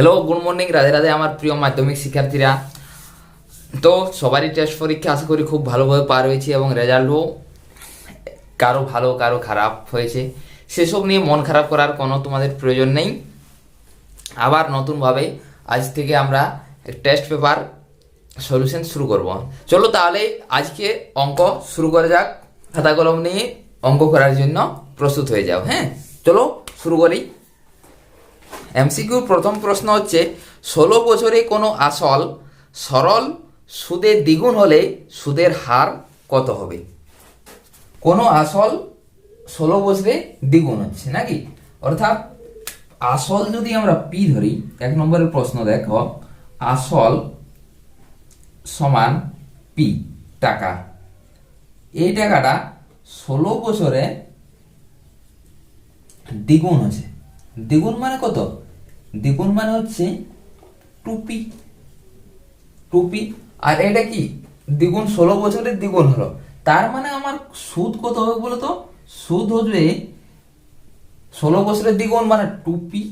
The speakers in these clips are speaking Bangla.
Hello good morning Radhe Radhe আমার প্রিয় মাধ্যমিক শিক্ষার্থীরা। তো সবারই টেস্ট পরীক্ষা আশা করি খুব ভালোভাবে পার হয়েছে এবং রেজাল্টও কারও ভালো, কারও খারাপ হয়েছে। সেসব নিয়ে মন খারাপ করার কোনো তোমাদের প্রয়োজন নেই। আবার নতুনভাবে আজ থেকে আমরা টেস্ট পেপার সলিউশন শুরু করব। চলো তাহলে আজকে অঙ্ক শুরু করা যাক। খাতা কলম নিয়ে অঙ্ক করার জন্য প্রস্তুত হয়ে যাও হ্যাঁ? চলো শুরু করি। এমসিকিউর প্রথম প্রশ্ন হচ্ছে, ষোলো বছরে কোনো আসল সরল সুদের দ্বিগুণ হলে সুদের হার কত হবে? কোনো আসল ষোলো বছরে দ্বিগুণ হচ্ছে, নাকি? অর্থাৎ আসল যদি আমরা পি ধরি, এক নম্বরের প্রশ্ন দেখো, আসল সমান পি টাকা। এই টাকাটা ষোলো বছরে দ্বিগুণ হচ্ছে। দ্বিগুণ মানে কত? দ্বিগুণ মানে হচ্ছে টুপি। টুপি। আর এটা কি? দ্বিগুণ ষোলো বছরের দ্বিগুণ হলো। তার মানে আমার সুদ কত হবে বলো তো সুদ হবে ষোলো বছরের দ্বিগুণ মানে টুপি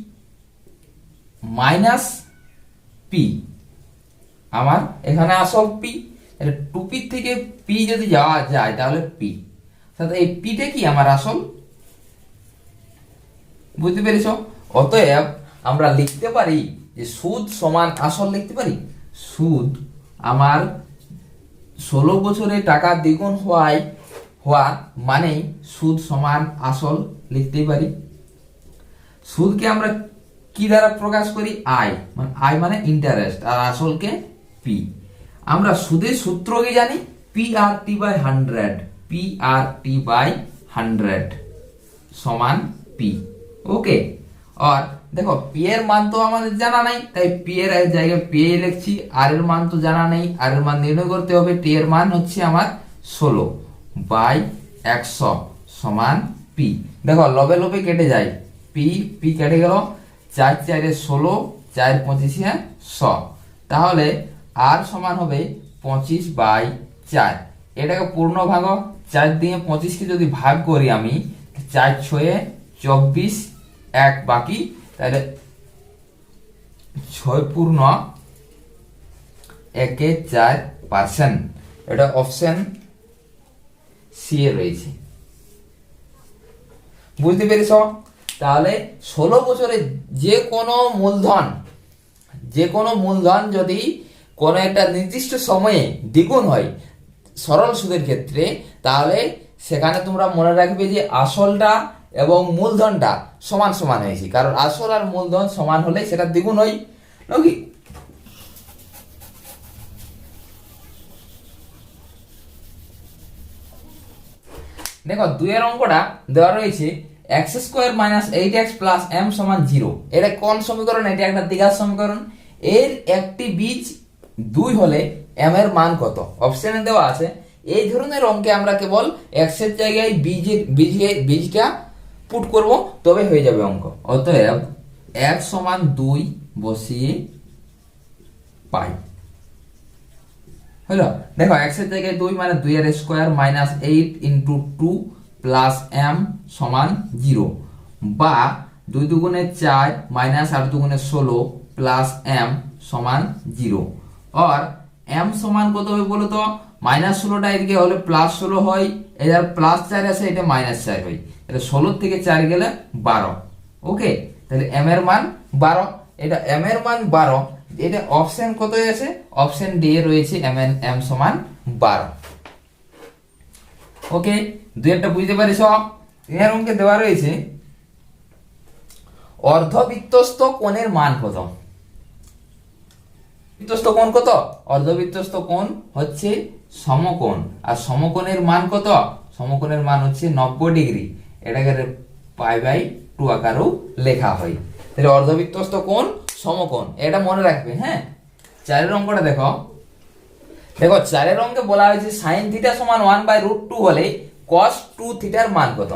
মাইনাস পি। আমার এখানে আসল পি। টুপির থেকে পি যদি যাওয়া যায় তাহলে পি। তাহলে এই পিটা কি? আমার আসল বুঝতে পেরেছ? অতএব আমরা লিখতে পারি যে সুদ সমান আসল লিখতে পারি? সুদ আমার ষোলো বছরে টাকা দ্বিগুণ হওয়ায় হওয়া মানেই সুদ সমান আসল লিখতেই পারি। সুদকে আমরা কি দ্বারা প্রকাশ করি? আয়। মানে আয় মানে ইন্টারেস্ট আর আসলকে পি আমরা সুদের সূত্র কি জানি? P R T by hundred P R T by hundred সমান পি ওকে আর দেখো পি এর মান তো আমাদের জানা নাই, তাই পি এর জায়গায় পি এ লিখছি আর এর মান তো জানা নেই আর এর মান নির্ণয় করতে হবে টি এর মান হচ্ছে আমার ষোলো বাই একশো সমান পি দেখো, লবে লবে কেটে যায়। পি পি কেটে গেল চার চারে ষোলো, চার পঁচিশে শ। তাহলে আর সমান হবে পঁচিশ বাই চার। এটাকে পূর্ণ ভাগ চার দিয়ে পঁচিশকে যদি ভাগ করি আমি চার ছয়ে চব্বিশ এক বাকি, তাহলে ছয় পূর্ণ একে চার পার্সেন্ট এটা অপশন সি এ রয়েছে। বুঝতে পেরেছ? তাহলে ষোলো বছরে যে কোনো মূলধন, যে কোনো মূলধন যদি কোনো একটা নির্দিষ্ট সময়ে দ্বিগুণ হয় সরল সুদের ক্ষেত্রে, তাহলে সেখানে তোমরা মনে রাখবে যে আসলটা এবং মূলধনটা সমান সমান হয়েছে। কারণ আসল আর মূলধন সমান হলে সেটা দ্বিগুণ হয়। নাকি দেখো, দুইয়ের অঙ্কটা দেওয়া রয়েছে x square minus eight x plus M সমান জিরো। এটা কোন সমীকরণ? এটা একটা দ্বিঘাত সমীকরণ। এর একটি বীজ দুই হলে এম এর মান কত? অপশনে দেওয়া আছে। এই ধরনের অঙ্কে আমরা কেবল এক্সের জায়গায় বীজের বীজে বীজটা পুট করব, তবে হয়ে যাবে অঙ্ক। অতএব এক সমান দুই বসিয়ে পাই। হলো? দেখো এক্সের জায়গায় দুই মানে দুই এর square minus eight into two plus M সমান জিরো বা দুই দুগুণে চার মাইনাস আট দুগুণে ষোলো প্লাস এম সমান জিরো আর এম সমান কত হবে বলো তো? মাইনাস ষোলোটা এদিকে হলে প্লাস ষোলো হয়, এবার প্লাস চার আছে এটা মাইনাস চার হয়। তাহলে ষোলোর থেকে চার গেলে বারো। ওকে? তাহলে এম এর মান বারো। এটা এম এর মান বারো। এটা অপশন কত আছে? অপশন ডি এ রয়েছে এম এন এম সমান বারো। ওকে? দুই একটা বুঝতে পারিস? এর অঙ্কে দেওয়া রয়েছে, অর্ধবৃত্তস্থ কোণের মান কত? বৃত্তস্থ কোণ কত? অর্ধবৃত্তস্থ কোণ হচ্ছে সমকোণ। আর সমকোণের মান কত? সমকোণের মান হচ্ছে নব্বই ডিগ্রি। এটাকে পাই বাই টু আকারেও লেখা হয়। তাহলে অর্ধবৃত্তস্থ কোণ সমকোণ, এটা মনে রাখবে হ্যাঁ? চারের অঙ্কটা দেখো। দেখো, চারের অঙ্কে বলা হয়েছে সাইন থিটা সমান ওয়ান বাই রুট টু হলে কস টু থিটার মান কত?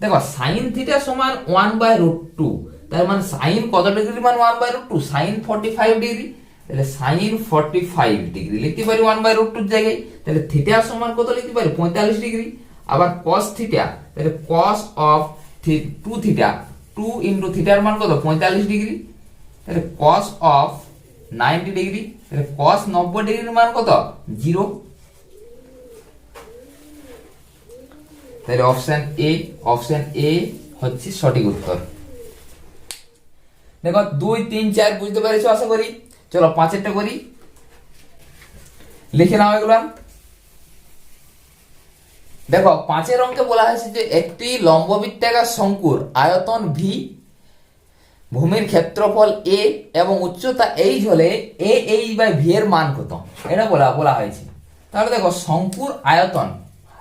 দেখো সাইন থিটা সমান ওয়ান বাই রুট টু তার মানে সাইন কত ডিগ্রি মান one by root two sine forty five degree তাহলে সাইন ফর্টি ফাইভ ডিগ্রি লিখতে পারি ওয়ান বাই রুট টুর জায়গায়। তাহলে থিটা সমান কত লিখতে পারি? পঁয়তাল্লিশ ডিগ্রি আবার কস থিটা তাহলে cos of two theta two into থিটার মান কত? পঁয়তাল্লিশ ডিগ্রি। তাহলে কস অফ নাইনটি ডিগ্রি। তাহলে কস নব্বই ডিগ্রির মান কত? জিরো তাহলে অপশন এ অপশন এ হচ্ছে সঠিক উত্তর। দেখো, দুই, তিন, চার বুঝতে পেরেছ? আশা করি। চলো পাঁচেরটা করি। লিখে নাও এগুলো। দেখো, পাঁচের অঙ্কে বলা হয়েছে যে একটি লম্ববৃত্তাকার শঙ্কুর আয়তন ভি ভূমির ক্ষেত্রফল এ এবং উচ্চতা এইচ হলে এ এইচ বাই ভি এর মান কত? এটা বলা বলা হয়েছে। তাহলে দেখো, শঙ্কুর আয়তন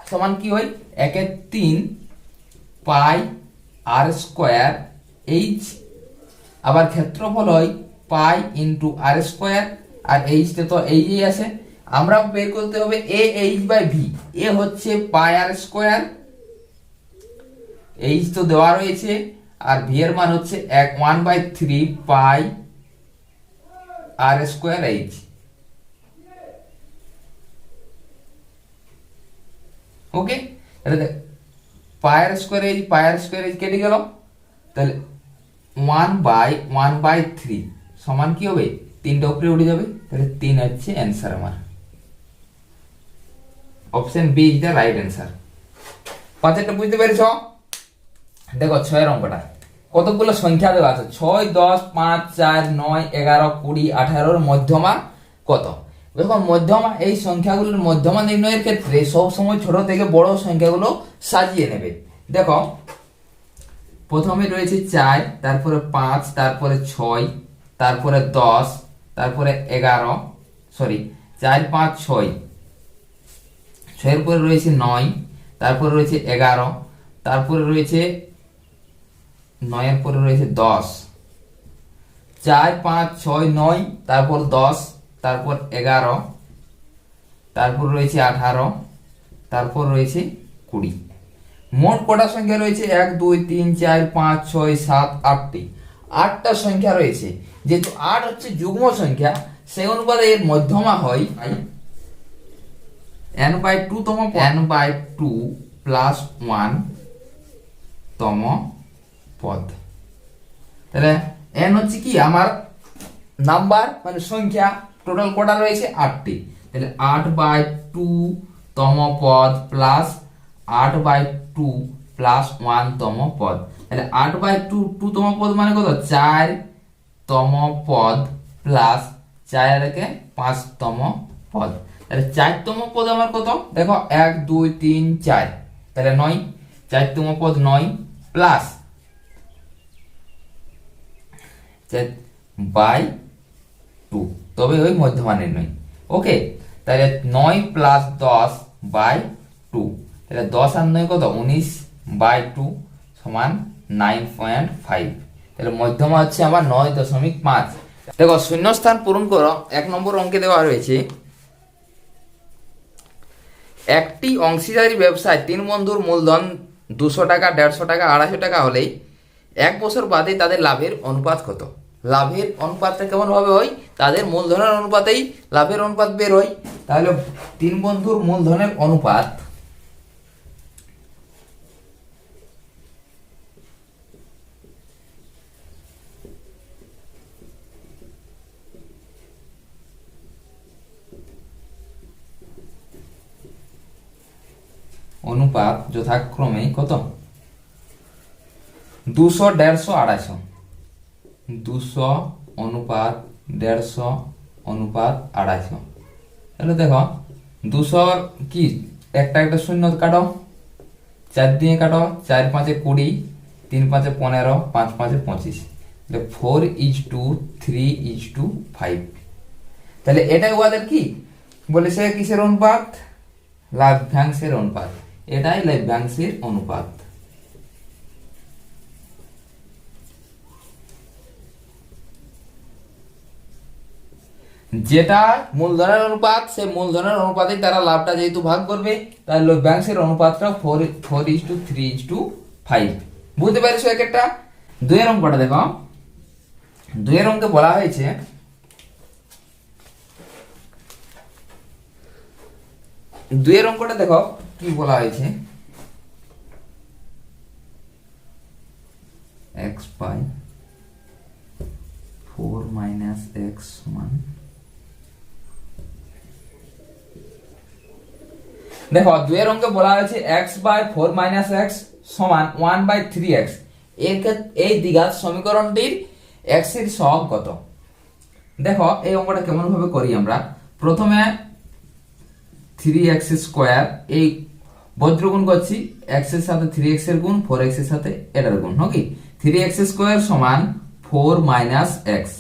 সমান কি হয়? একের তিন পাই আর স্কোয়ার এইচ আবার ক্ষেত্রফল হয় পাই ইন্টু আর স্কোয়ার আর এইচটা তো এইচই আছে। আমরা বের করতে হবে A H by V A হচ্ছে পাই আর স্কোয়ার। এইচ তো দেওয়া রয়েছে, আর ভি এর মান হচ্ছে এক one by three pi R square H okay তাহলে পায়ের স্কোয়ার এইচ পায়ের স্কোয়ার এইচ কেটে গেল। তাহলে one by one by three সমান কি হবে? তিনটা উপরে উঠে যাবে। তাহলে তিন হচ্ছে অ্যান্সার আমার। Option B is the right answer পাঁচেরটা বুঝতে পেরেছ? দেখো ছয়ের অঙ্কটা। কতগুলো সংখ্যা দেওয়া আছে? ছয়, দশ, পাঁচ, চার, নয়, এগারো, কুড়ি, আঠারোর মধ্যমা কত? দেখো মধ্যমা, এই সংখ্যাগুলোর মধ্যমা নির্ণয়ের ক্ষেত্রে সব সময় ছোট থেকে বড় সংখ্যাগুলো সাজিয়ে নেবে। দেখো, প্রথমে রয়েছে চার, তারপরে পাঁচ, তারপরে ছয়, তারপরে দশ, তারপরে এগারো সরি চার, পাঁচ, ছয়। ছয়ের পরে রয়েছে নয়, তারপরে রয়েছে এগারো, তারপরে রয়েছে নয়ের পরে রয়েছে দশ। চার, পাঁচ, ছয়, নয়, তারপর দশ, তারপর এগারো, তারপর রয়েছে আঠারো, তারপর রয়েছে কুড়ি। মোট কটা সংখ্যা রয়েছে? এক, দুই, তিন, চার, পাঁচ, ছয়, সাত, আটটি। আটটা সংখ্যা রয়েছে। যেহেতু আট হচ্ছে যুগ্ম সংখ্যা, সেই অনুপাতে এর মধ্যমা হয় এন বাই টু তম N by two plus one তম পদ। তাহলে এন হচ্ছে কি? আমার নাম্বার মানে সংখ্যা। টোটাল কটা রয়েছে? আটটি। তাহলে আট বাই টু তম পদ প্লাস আট বাই টু প্লাস ওয়ান তম পদ। তাহলে আট বাই টু টু তম পদ মানে কত? চার তম পদ প্লাস চার একে পাঁচতম পদ। তাহলে চারতম পদ আমার কত? দেখো, এক, দুই, তিন, চার। তাহলে নয়। চারতম পদ নয় প্লাস বাই টু। তবে ওই মধ্যমা নয়। ওকে, তাহলে নয় প্লাস দশ বাই টু। তাহলে দশ আর নয় কত? উনিশ বাই টু সমান নাইন পয়েন্ট ফাইভ তাহলে মধ্যমা হচ্ছে আমার নয় দশমিক পাঁচ। দেখো, শূন্যস্থান পূরণ করো। এক নম্বর অঙ্কে দেওয়া রয়েছে একটি অংশীদারি ব্যবসায় তিন বন্ধুর মূলধন দুশো টাকা, দেড়শো টাকা, আড়াইশো টাকা হলেই এক বছর বাদে তাদের লাভের অনুপাত কত? লাভের অনুপাতটা কেমনভাবে হয় তাদের মূলধনের অনুপাতেই লাভের অনুপাত বের হয়। তাহলে তিন বন্ধুর মূলধনের অনুপাত অনুপাত যথাক্রমে কত? দুশো, দেড়শো, আড়াইশো। দুশো অনুপাত, দেড়শো অনুপাত, আড়াইশো। তাহলে দেখো, দুশোর কি? একটা একটা শূন্য কাটো। চার দিয়ে কাটো, চার পাঁচে কুড়ি, তিন পাঁচে পনেরো, পাঁচ পাঁচে পঁচিশ। তাহলে four is to three is to five তাহলে এটাই ওদের কি? বলেছে কিসের অনুপাত? লাভ্যাংশের অনুপাত। এটাই লাভ্যাংশের অনুপাত। যেটা মূলধনের অনুপাত, সেই মূলধনের অনুপাতে তারা লাভটা যেহেতু ভাগ করবে, তাহলে লভ্যাংশের অনুপাতটা four four is to three is to five বুঝতে পারছ এক একটা দুয়ের অঙ্কটা দেখো। দুয়ের অঙ্কে বলা হয়েছে দুয়ের অঙ্কটা দেখো। কি বলা হয়েছে? X by four minus x সমান দেখো, দুয়ের অঙ্কে বলা হয়েছে x by four minus x সমান ওয়ান বাই থ্রি এক্স এই দ্বিঘাত সমীকরণটির এক্সের সহগ কত? দেখো, এই অঙ্কটা কেমন ভাবে করি আমরা। প্রথমে থ্রি এক্স স্কোয়ার এই বজ্রগুণ করছি এক্সের সাথে থ্রি এক্সের গুণ ফোর এক্সের সাথে এটার গুণ নাকি থ্রি এক্স স্কোয়ার সমান ফোর মাইনাস এক্স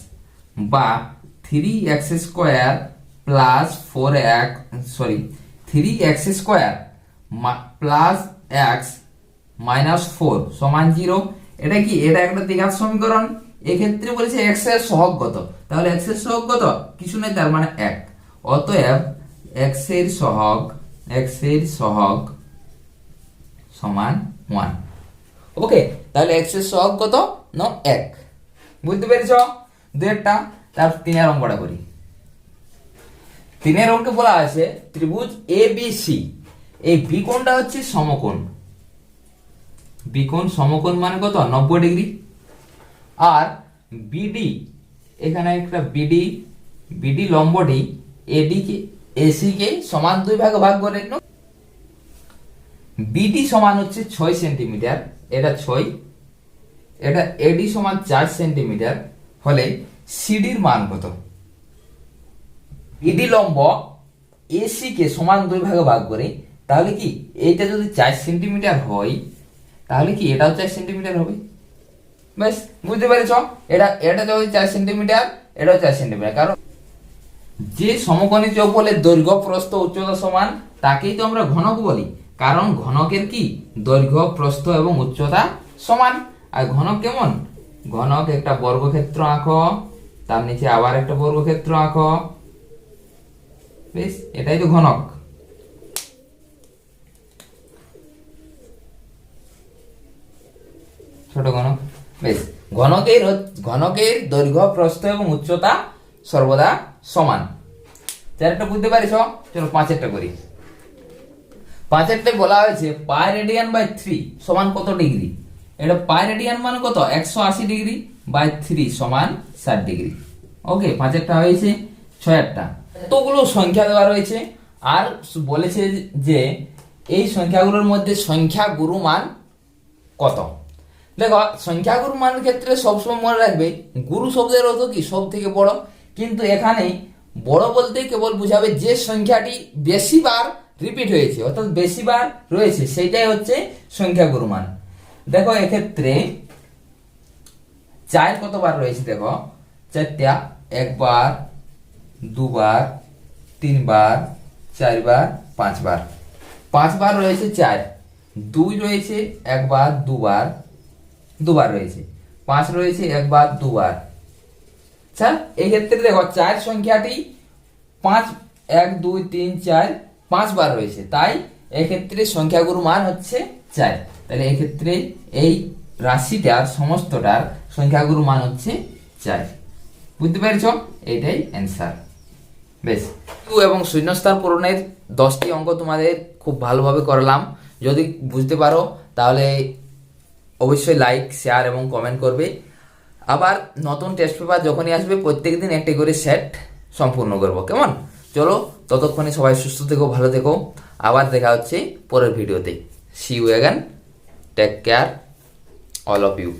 বা three x square plus four x sorry three x square plus x minus four সমান জিরো এটা কি? এটা একটা দ্বিঘাত সমীকরণ। এক্ষেত্রে বলেছে এক্সের সহগ কত? তাহলে এক্সের সহগ কিছু নেই, তার মানে এক। অতএব এক্সের সহগ এক্সের সহগ সমান ওয়ান। ওকে, তাহলে এক্সের সহগ কত? ন, এক। বুঝতে পেরেছ? দুয়েরটা তার তিনের অঙ্কটা করি। তিনের অঙ্কে বলা আছে ত্রিভুজ এ বি সি এই বিকোণটা হচ্ছে সমকোণ। বিকোণ সমকোণ মানে কত? নব্বই ডিগ্রি। আর বিডি এখানে একটা বিডি বিডি লম্বটি এডি কে এসি কে সমান দুই ভাগে ভাগ করে নিন বিডি সমান হচ্ছে ছয় সেন্টিমিটার, এটা ছয়। এটা এডি সমান চার সেন্টিমিটার হলে সিডির মান কত? লম্ব এসি কে সমান দুই ভাগে ভাগ করে, তাহলে কি এইটা যদি চার সেন্টিমিটার হয়, তাহলে কি এটাও চার সেন্টিমিটার হবে? বেশ বুঝতে পেরেছ? এটা এটা যদি চার সেন্টিমিটার, এটাও চার সেন্টিমিটার। কারণ যে সমকোণী চৌফলের দৈর্ঘ্য, প্রস্থ, উচ্চতা সমান, তাকেই তো আমরা ঘনক বলি। কারণ ঘনকের কি? দৈর্ঘ্য, প্রস্থ এবং উচ্চতা সমান। আর ঘনক কেমন? ঘনক একটা বর্গক্ষেত্র আঁকো, তার নিচে আবার একটা বর্গক্ষেত্র আঁকো। বেশ, এটাই তো ঘনক। ছোট ঘনক। বেশ, ঘনকের ঘনকের দৈর্ঘ্য, প্রস্থ এবং উচ্চতা সর্বদা সমান। চারটা বুঝতে পারিস চলো পাঁচেরটা করি। পাঁচেরটা বলা হয়েছে পাই রেডিয়ান বাই থ্রি সমান কত ডিগ্রি? এটা পাই রেডিয়ান মানে কত? একশো আশি ডিগ্রি বাই থ্রি সমান ষাট ডিগ্রি। ওকে, পাঁচেরটা হয়েছে, ছয়েরটা। এতগুলো সংখ্যা দেওয়া রয়েছে, আর বলেছে যে এই সংখ্যাগুলোর মধ্যে সংখ্যা গুরু মান কত? দেখো সংখ্যাগুরু মানের ক্ষেত্রে সবসময় মনে রাখবে, গুরু শব্দের অর্থ কি? সব থেকে বড় কিন্তু এখানে বড় বলতে কেবল বুঝাবে যে সংখ্যাটি বেশিবার রিপিট হয়েছে, অর্থাৎ বেশিবার রয়েছে সেটাই হচ্ছে সংখ্যা মান দেখো এক্ষেত্রে চার কতবার রয়েছে দেখো? চারটা, একবার, দুবার, তিনবার, চারবার, পাঁচবার। পাঁচবার রয়েছে চার, দুই রয়েছে একবার, দুবার দুবার রয়েছে। পাঁচ রয়েছে একবার, দুবার। আচ্ছা এই ক্ষেত্রে দেখো, চার সংখ্যাটি পাঁচ, এক, দুই, তিন, চার, পাঁচবার রয়েছে। তাই এক্ষেত্রে সংখ্যাগুরু মান হচ্ছে চার। তাহলে এক্ষেত্রে এই রাশিটার, সমস্তটার সংখ্যাগুরু মান হচ্ছে চার। বুঝতে পেরেছ? এটাই অ্যান্সার বেশ। কিউ এবং শূন্যস্থান পূরণের দশটি অঙ্ক তোমাদের খুব ভালোভাবে করলাম। যদি বুঝতে পারো, তাহলে অবশ্যই লাইক শেয়ার এবং কমেন্ট করবে। আবার নতুন টেস্ট পেপার যখনই আসবে প্রত্যেক দিন একটি করে সেট সম্পূর্ণ করব। কেমন? চলো, ততক্ষণে সবাই সুস্থ থেকো, ভালো থেকো। আবার দেখা হচ্ছে পরের ভিডিওতে। See you again take care all of you